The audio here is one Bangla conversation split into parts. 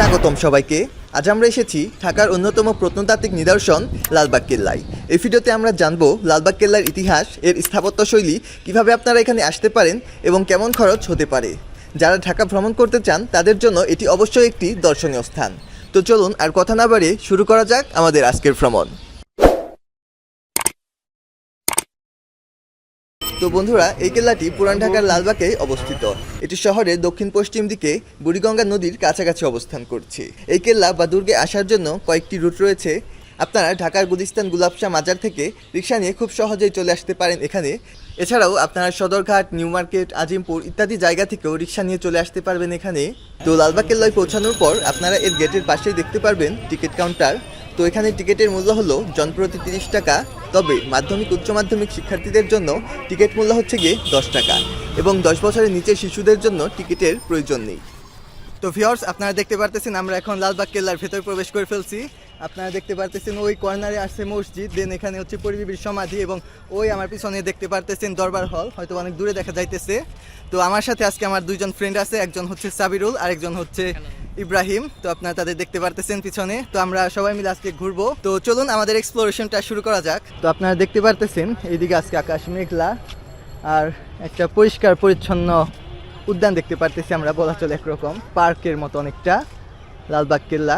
স্বাগতম সবাইকে। আজ আমরা এসেছি ঢাকার অন্যতম প্রত্নতাত্ত্বিক নিদর্শন লালবাগ কেল্লায়। এই ভিডিওতে আমরা জানব লালবাগ কেল্লার ইতিহাস, এর স্থাপত্যশৈলী কীভাবে আপনারা এখানে আসতে পারেন এবং কেমন খরচ হতে পারে। যারা ঢাকা ভ্রমণ করতে চান, তাদের জন্য এটি অবশ্যই একটি দর্শনীয় স্থান। তো চলুন আর কথা না বাড়িয়ে শুরু করা যাক আমাদের আজকের ভ্রমণ। তো বন্ধুরা, এই কেল্লাটি পুরান ঢাকার লালবাগে অবস্থিত। এটি শহরের দক্ষিণ পশ্চিম দিকে বুড়িগঙ্গা নদীর কাছাকাছি অবস্থান করছে। এই কেল্লা বা দুর্গে আসার জন্য কয়েকটি রুট রয়েছে। আপনারা ঢাকার গুলিস্তান গুলাবশা মাজার থেকে রিক্সা নিয়ে খুব সহজেই চলে আসতে পারেন এখানে। এছাড়াও আপনারা সদরঘাট, নিউ মার্কেট, আজিমপুর ইত্যাদি জায়গা থেকেও রিক্সা নিয়ে চলে আসতে পারবেন এখানে। তো লালবাগ কেল্লায় পৌঁছানোর পর আপনারা এর গেটের পাশেই দেখতে পারবেন টিকিট কাউন্টার। তো এখানে টিকিটের মূল্য হলো জনপ্রতি তিরিশ টাকা। তবে মাধ্যমিক, উচ্চ মাধ্যমিক শিক্ষার্থীদের জন্য টিকিট মূল্য হচ্ছে গিয়ে দশ টাকা এবং দশ বছরের নিচের শিশুদের জন্য টিকিটের প্রয়োজন নেই। তো ভিওর্স আপনারা দেখতে পারতেছেন আমরা এখন লালবাগ কেল্লার ভেতর প্রবেশ করে ফেলছি। আপনারা দেখতে পারতেছেন ওই কর্নারে আসছে মসজিদ, দেন এখানে হচ্ছে পরিবিবির সমাধি এবং ওই আমার পিছনে দেখতে পারতেছেন দরবার হল, হয়তো অনেক দূরে দেখা যাইতেছে। তো আমার সাথে আজকে আমার দুইজন ফ্রেন্ড আছে, একজন হচ্ছে সাবিরুল আর একজন হচ্ছে ইব্রাহিম, তো আপনারা তাদের দেখতে পারতেছেন পিছনে। তো আমরা সবাই মিলে আজকে ঘুরবো। তো চলুন আমাদের এক্সপ্লোরেশনটা শুরু করা যাক। তো আপনারা দেখতে পারতেছেন, এইদিকে আজকে আকাশ মেঘলা, আর একটা পরিষ্কার, পরিচ্ছন্ন উদ্যান দেখতে পারতেছি আমরা, বলা চলে একরকম। পার্কের মতো অনেকটা লালবাগ কেল্লা,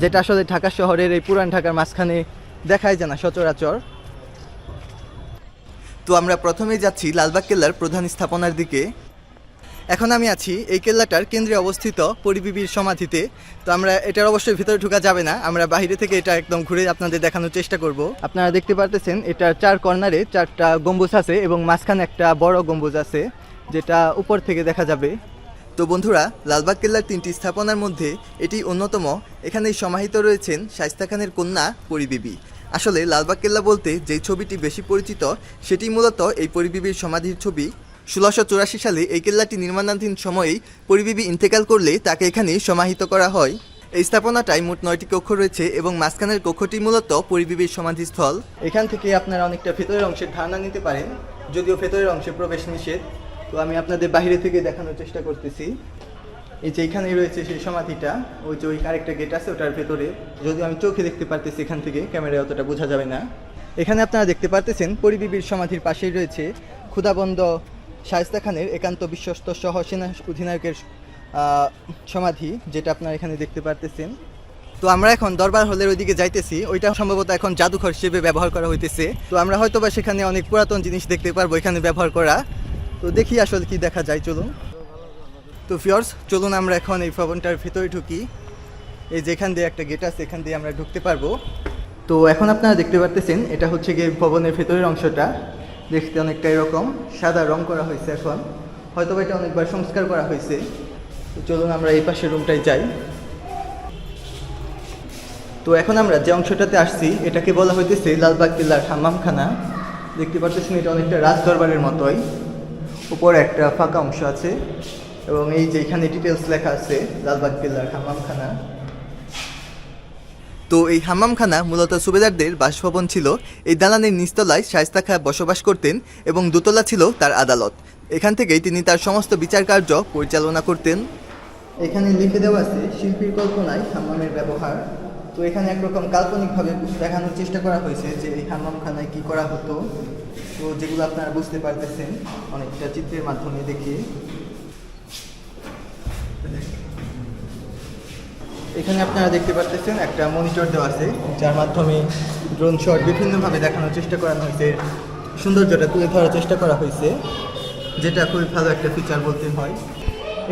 যেটা আসলে ঢাকা শহরের এই পুরান ঢাকার মাঝখানে দেখাই যায় না, সচরাচর। তো আমরা প্রথমেই যাচ্ছি লালবাগ কেল্লার প্রধান স্থাপনার দিকে। এখন আমি আছি এই কেল্লাটার কেন্দ্রে অবস্থিত পরিবিবির সমাধিতে। তো আমরা এটার অবশ্যই ভিতরে ঢোকা যাবে না। আমরা বাইরে থেকে এটা একদম ঘুরে আপনাদের দেখানোর চেষ্টা করব। আপনারা দেখতে পারতেছেন, এটার চার কর্নারে চারটা গম্বুজ আছে এবং মাঝখানে একটা বড় গম্বুজ আছে, যেটা উপর থেকে দেখা যাবে। তো বন্ধুরা, লালবাগ কেল্লার তিনটি স্থাপনার মধ্যে এটি অন্যতম। এখানেই সমাহিত রয়েছেন শাইস্তা খানের কন্যা পরিবিবি। আসলে লালবাগ কেল্লা বলতে যেই ছবিটি বেশি পরিচিত, সেটি মূলত এই পরিবিবির সমাধির ছবি। ষোলোশো চুরাশি সালে এই কেল্লাটি নির্মাণাধীন সময়েই পরিবিবি ইন্তেকাল করলে তাকে এখানে সমাহিত করা হয়। এই স্থাপনাটায় মোট নয়টি কক্ষ রয়েছে এবং মাঝখানের কক্ষটি মূলত পরিবিবির সমাধিস্থল। এখান থেকে আপনারা অনেকটা ভেতরের অংশের ধারণা নিতে পারেন, যদিও ভেতরের অংশে প্রবেশ নিষেধ। তো আমি আপনাদের বাইরে থেকে দেখানোর চেষ্টা করতেছি। এই যে এখানেই রয়েছে সেই সমাধিটা, ওই যে ওই আরেকটা গেট আছে ওটার ভেতরে। যদিও আমি চোখে দেখতে পারতেছি এখান থেকে, ক্যামেরায় অতটা বোঝা যাবে না। এখানে আপনারা দেখতে পারতেছেন পরিবিবির সমাধির পাশেই রয়েছে ক্ষুদাবন্দ শায়স্তা খানের একান্ত বিশ্বস্ত সহ সেনা অধিনায়কের সমাধি, যেটা আপনারা এখানে দেখতে পারতেছেন। তো আমরা এখন দরবার হলের ওইদিকে যাইতেছি। ওইটা সম্ভবত এখন জাদুঘর হিসেবে ব্যবহার করা হইতেছে। তো আমরা হয়তো বা সেখানে অনেক পুরাতন জিনিস দেখতে পারব এখানে ব্যবহার করা। তো দেখি আসলে কি দেখা যায়, চলুন। তো ফিয়ার্স চলুন আমরা এখন এই ভবনটার ভেতরে ঢুকি। এই যেখান দিয়ে একটা গেট আছে, এখান দিয়ে আমরা ঢুকতে পারব। তো এখন আপনারা দেখতে পারতেছেন, এটা হচ্ছে গিয়ে ভবনের ভেতরের অংশটা। দেখতে অনেকটা এরকম। সাদা রং করা হয়েছে এখন। হয়তো এটা অনেকবার সংস্কার করা হয়েছে। চলুন আমরা এই পাশের রুমটায় যাই। তো এখন আমরা যে অংশটাতে আসছি, এটাকে বলা হইতেছে লালবাগ কিল্লার হাম্মামখানা। দেখতে পারতেছেন এটা অনেকটা রাজদরবারের মতোই। উপরে একটা ফাঁকা অংশ আছে এবং এই যে এখানে ডিটেলস লেখা আছে, লালবাগ কিল্লার হাম্মামখানা। তো এই হাম্মামখানা মূলত সুবেদারদের বাসভবন ছিল। এই দালানের নিচতলায় শায়স্তা খা বসবাস করতেন এবং দোতলা ছিল তার আদালত। এখান থেকেই তিনি তার সমস্ত বিচার কার্য পরিচালনা করতেন। এখানে লিখে দেওয়া আছে, শিল্পীর কল্পনায় হাম্মামের ব্যবহার। তো এখানে একরকম কাল্পনিকভাবে দেখানোর চেষ্টা করা হয়েছে যে এই হাম্মামখানায় কী করা হতো। তো যেগুলো আপনারা বুঝতে পারতেছেন, অনেকটা চিত্রের মাধ্যমে দেখিয়ে। এখানে আপনারা দেখতে পাচ্ছেন একটা মনিটর দেওয়া আছে, যার মাধ্যমে ড্রোন শট বিভিন্নভাবে দেখানোর চেষ্টা করানো হয়েছে, সৌন্দর্যটা তুলে ধরার চেষ্টা করা হয়েছে, যেটা খুবই ভালো একটা ফিচার বলতে হয়।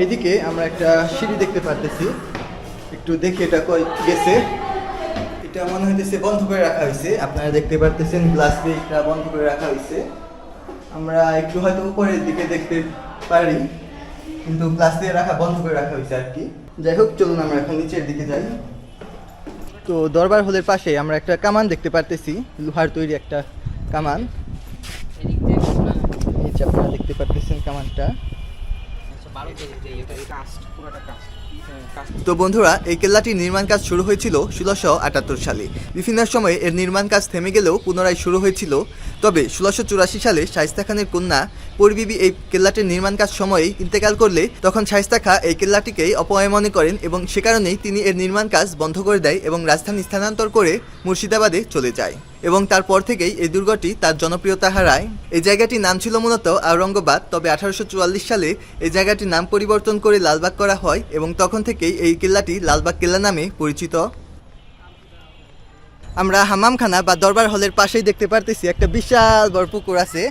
এদিকে আমরা একটা সিঁড়ি দেখতে পারতেছি, একটু দেখে এটা কই গেছে। এটা মনে হইতেছে বন্ধ করে রাখা হয়েছে আপনারা দেখতে পারতেছেন গ্লাস দিয়ে এটা বন্ধ করে রাখা হয়েছে আমরা একটু হয়তো উপরের দিকে দেখতে পারি, কিন্তু গ্লাস দিয়ে রাখা, বন্ধ করে রাখা হয়েছে আর কি। যাই হোক চলুন আমরা এখন নিচের দিকে যাই। তো দরবার হলের পাশে আমরা একটা কামান দেখতে পারতেছি লোহার তৈরি একটা কামান। এই যে আপনারা দেখতে পারতেছেন কামানটা। তো বন্ধুরা এই কেল্লাটির নির্মাণ কাজ শুরু হয়েছিল ষোলোশো আটাত্তর সালে। বিভিন্ন সময়ে এর নির্মাণ কাজ থেমে গেলেও পুনরায় শুরু হয়েছিল। তবে ষোলোশো চুরাশি সালে শাইস্তা খানের কন্যা পরিবিবি এই কেল্লাটির নির্মাণ কাজ সময়েই ইন্তেকাল করলে তখন শাইস্তা খা এই কেল্লাটিকেই অপয় মনে করেন এবং সে কারণেই তিনি এর নির্মাণ কাজ বন্ধ করে দেয় এবং রাজধানী স্থানান্তর করে মুর্শিদাবাদে চলে যায়। এবং তারপর থেকেই এই দুর্গটি তার জনপ্রিয়তা হারায়। এই জায়গাটির নাম ছিল মূলত আওরঙ্গাবাদ, তবে আঠারোশো চুয়াল্লিশ সালে এই জায়গাটির নাম পরিবর্তন করে লালবাগ করা হয় এবং তখন থেকেই এই কিল্লাটি লালবাগ কিল্লা নামে পরিচিত। আমরা হামামখানা বা দরবার হলের পাশেই দেখতে পারতেছি একটা বিশাল বড় পুকুর আছে।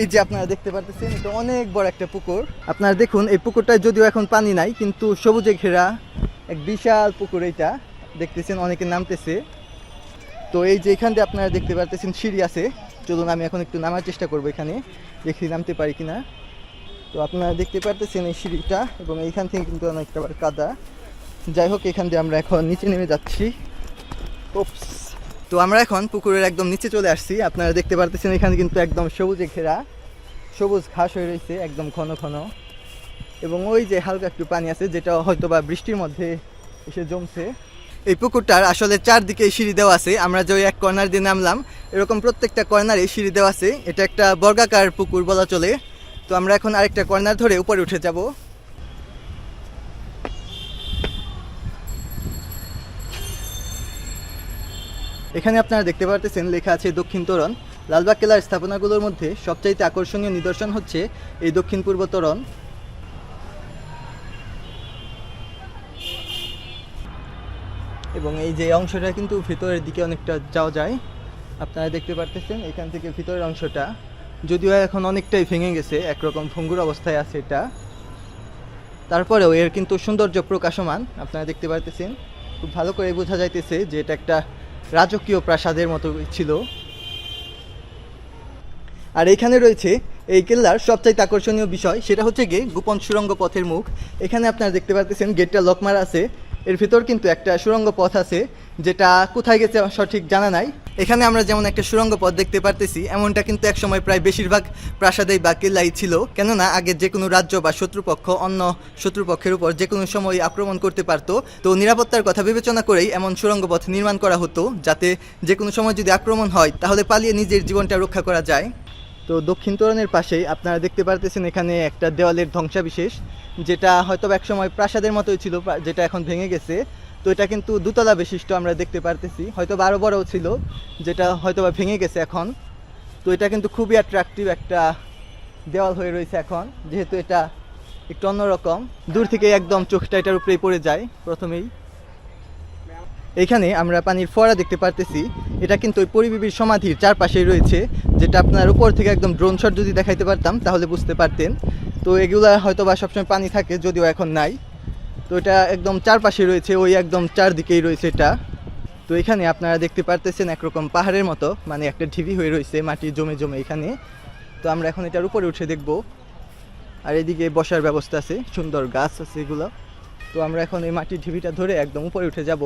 এই যে আপনারা দেখতে পারতেছেন, এটা অনেক বড় একটা পুকুর। আপনারা দেখুন, এই পুকুরটায় যদিও এখন পানি নাই, কিন্তু সবুজে ঘেরা এক বিশাল পুকুর এইটা দেখতেছেন, অনেকে নামতেছে। তো এই যে এখান দিয়ে আপনারা দেখতে পারতেছেন সিঁড়ি আছে, চলুন আমি এখন একটু নামার চেষ্টা করব এখানে, দেখি নামতে পারি কি না তো আপনারা দেখতে পারতেছেন এই সিঁড়িটা এবং এইখান থেকে কিন্তু অনেকটা কাদা। যাই হোক, এখান দিয়ে আমরা এখন নিচে নেমে যাচ্ছি। উপস তো আমরা এখন পুকুরের একদম নিচে চলে আসছি। আপনারা দেখতে পারতেছেন এখানে কিন্তু একদম সবুজে ঘেরা। সবুজ ঘাস হয়ে রয়েছে, একদম ঘন ঘন। এবং ওই যে হালকা একটু পানি আছে, যেটা হয়তো বা বৃষ্টির মধ্যে এসে জমছে। এই পুকুরটার আসলে চারদিকে সিঁড়ি দেওয়া আছে। আমরা যে এক কর্নার দিয়ে নামলাম, এরকম প্রত্যেকটা কর্নারে সিঁড়ি দেওয়া আছে। এটা একটা বর্গাকার পুকুর বলা চলে। তো আমরা এখন আরেকটা কর্নার ধরে উপরে উঠে যাব। এখানে আপনারা দেখতে পারতেছেন, লেখা আছে দক্ষিণ তোরণ। লালবাগ কেলার স্থাপনাগুলোর মধ্যে সবচাইতে আকর্ষণীয় নিদর্শন হচ্ছে এই দক্ষিণ পূর্ব তোরণ। এবং এই যে অংশটা কিন্তু ভিতরের দিকে অনেকটা যাওয়া যায়। আপনারা দেখতে পারতেছেন এখান থেকে ভিতরের অংশটা। যদিও এখন অনেকটাই ভেঙে গেছে, একরকম ভঙ্গুর অবস্থায় আছে এটা। তারপরেও এর কিন্তু সৌন্দর্য প্রকাশমান, আপনারা দেখতে পারতেছেন। খুব ভালো করে বোঝা যাইতেছে যে এটা একটা রাজকীয় প্রাসাদের মতো ছিল। আর এখানে রয়েছে এই কেল্লার সবচাইতে আকর্ষণীয় বিষয়, সেটা হচ্ছে গিয়ে গোপন সুরঙ্গ পথের মুখ। এখানে আপনারা দেখতে পাচ্ছেন গেটটা লকমার আছে। এর ভিতর কিন্তু একটা সুড়ঙ্গ পথ আছে, যেটা কোথায় গেছে সঠিক জানা নাই। এখানে আমরা যেমন একটা সুড়ঙ্গ পথ দেখতে পারতেছি, এমনটা কিন্তু একসময় প্রায় বেশিরভাগ প্রাসাদেই বা কেল্লাই ছিল। কেননা আগে যে কোনো রাজ্য বা শত্রুপক্ষ, অন্য শত্রুপক্ষের উপর যে কোনো সময় আক্রমণ করতে পারতো। তো নিরাপত্তার কথা বিবেচনা করেই এমন সুড়ঙ্গ পথ নির্মাণ করা হতো, যাতে যে কোনো সময় যদি আক্রমণ হয়, তাহলে পালিয়ে নিজের জীবনটা রক্ষা করা যায়। তো দক্ষিণ তোরণের পাশেই আপনারা দেখতে পারতেছেন এখানে একটা দেওয়ালের ধ্বংসাবিশেষ, যেটা হয়তো একসময় প্রাসাদের মতোই ছিল যেটা এখন ভেঙে গেছে। তো এটা কিন্তু দুতলা বিশিষ্ট আমরা দেখতে পারতেছি। হয়তো বা আরও বড়ও ছিল, যেটা হয়তো বা ভেঙে গেছে এখন। তো এটা কিন্তু খুবই অ্যাট্রাকটিভ একটা দেওয়াল হয়ে রয়েছে এখন, যেহেতু এটা একটু অন্যরকম। দূর থেকে একদম চোখটা এটার উপরেই পড়ে যায় প্রথমেই। এখানে আমরা পানির ফোয়ারা দেখতে পারতেছি। এটা কিন্তু ওই পরিবিবির সমাধির চারপাশেই রয়েছে, যেটা আপনার উপর থেকে একদম ড্রোন শট যদি দেখাইতে পারতাম, তাহলে বুঝতে পারতেন। তো এগুলা হয়তো বা সবসময় পানি থাকে, যদিও এখন নাই। তো এটা একদম চারপাশে রয়েছে, ওই একদম চারদিকেই রয়েছে এটা। তো এখানে আপনারা দেখতে পারতেছেন একরকম পাহাড়ের মতো মানে একটা ঢিবি হয়ে রয়েছে, মাটি জমে জমে এখানে। তো আমরা এখন এটার উপরে উঠে দেখব। আর এদিকে বসার ব্যবস্থা আছে, সুন্দর গাছ আছে এগুলো। তো আমরা এখন এই মাটির ঢিবিটা ধরে একদম উপরে উঠে যাব।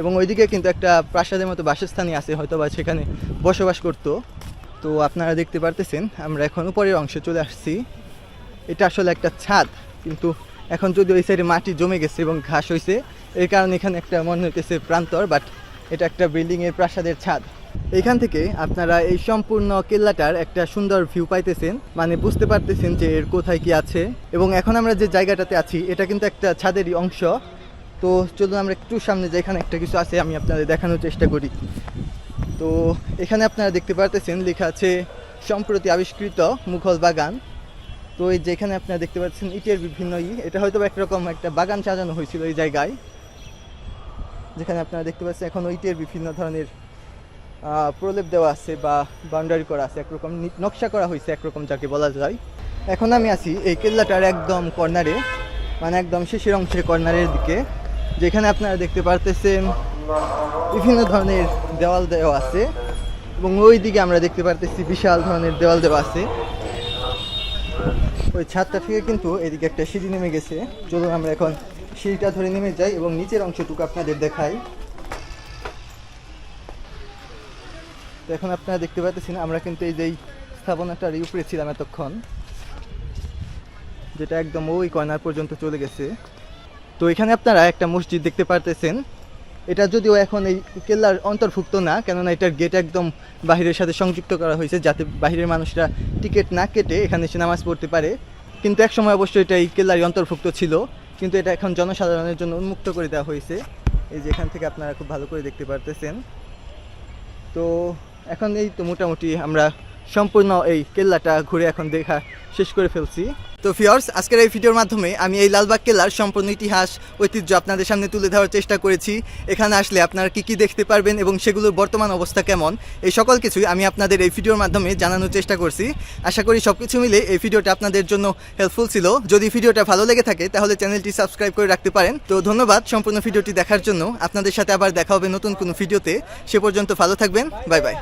এবং ওইদিকে কিন্তু একটা প্রাসাদের মতো বাসস্থানই আছে হয়তো বা সেখানে বসবাস করতো। তো আপনারা দেখতে পারতেছেন, আমরা এখন উপরের অংশে চলে আসছি। এটা আসলে একটা ছাদ, কিন্তু এখন যদি ওই সাইডে মাটি জমে গেছে এবং ঘাস হয়েছে এই কারণে এখানে একটা মনে হইতেছে প্রান্তর, বাট এটা একটা বিল্ডিং এর প্রাসাদের ছাদ। এখান থেকে আপনারা এই সম্পূর্ণ কেল্লাটার একটা সুন্দর ভিউ পাইতেছেন মানে বুঝতে পারতেছেন যে এর কোথায় কি আছে। এবং এখন আমরা যে জায়গাটাতে আছি, এটা কিন্তু একটা ছাদেরই অংশ। তো চলুন আমরা একটু সামনে যেখানে একটা কিছু আছে, আমি আপনাদের দেখানোর চেষ্টা করি। তো এখানে আপনারা দেখতে পারতেছেন, লেখা আছে, সম্প্রতি আবিষ্কৃত মুঘল বাগান। তো এই যেখানে আপনারা দেখতে পাচ্ছেন, ইটের বিভিন্ন ই, এটা হয়তো একরকম একটা বাগান সাজানো হয়েছিল এই জায়গায়। যেখানে আপনারা দেখতে পাচ্ছেন, এখন ইটের বিভিন্ন ধরনের প্রলেপ দেওয়া আছে বা বাউন্ডারি করা আছে, একরকম নকশা করা হয়েছে একরকম যাকে বলা যায়। এখন আমি আছি এই কেল্লাটার একদম কর্নারে মানে একদম শেষের অংশের কর্নারের দিকে। যেখানে আপনারা দেখতে পারতেছেন বিভিন্ন ধরনের দেওয়াল দেওয়া আছে এবং ওই দিকে আমরা দেখতে পারতেছি বিশাল ধরনের দেওয়াল দেওয়া আছে। ওই ছাদটা থেকে কিন্তু এদিকে একটা সিঁড়ি নেমে গেছে। চলুন আমরা এখন সিঁড়িটা ধরে নেমে যাই এবং নিচের অংশটুকু আপনাদের দেখাই। তো এখন আপনারা দেখতে পাচ্ছেন আমরা কিন্তু এই যে এই স্থাপনাটার উপরে ছিলাম এতক্ষণ, যেটা একদম ওই কর্নার পর্যন্ত চলে গেছে। তো এখানে আপনারা একটা মসজিদ দেখতে পারতেছেন। এটা যদিও এখন এই কেল্লার অন্তর্ভুক্ত না, কেননা এটার গেট একদম বাহিরের সাথে সংযুক্ত করা হয়েছে যাতে বাহিরের মানুষরা টিকিট না কেটে এখানে এসে নামাজ পড়তে পারে। কিন্তু এক সময় অবশ্যই এটা এই কেল্লারই অন্তর্ভুক্ত ছিল, কিন্তু এটা এখন জনসাধারণের জন্য উন্মুক্ত করে দেওয়া হয়েছে। এই যে এখান থেকে আপনারা খুব ভালো করে দেখতে পারতেছেন। তো এখন এই তো মোটামুটি আমরা সম্পূর্ণ এই কেল্লাটা ঘুরে এখন দেখা শেষ করে ফেলছি। তো ফিয়ার্স আজকের এই ভিডিওর মাধ্যমে আমি এই লালবাগ কেল্লার সম্পূর্ণ ইতিহাস, ঐতিহ্য আপনাদের সামনে তুলে ধরার চেষ্টা করেছি। এখানে আসলে আপনারা কি কি দেখতে পারবেন এবং সেগুলোর বর্তমান অবস্থা কেমন, এই সকল কিছুই আমি আপনাদের এই ভিডিওর মাধ্যমে জানানোর চেষ্টা করছি। আশা করি সব কিছু মিলে এই ভিডিওটা আপনাদের জন্য হেল্পফুল ছিল। যদি ভিডিওটা ভালো লেগে থাকে, তাহলে চ্যানেলটি সাবস্ক্রাইব করে রাখতে পারেন। তো ধন্যবাদ সম্পূর্ণ ভিডিওটি দেখার জন্য। আপনাদের সাথে আবার দেখা হবে নতুন কোনো ভিডিওতে। সে পর্যন্ত ভালো থাকবেন। Bye bye.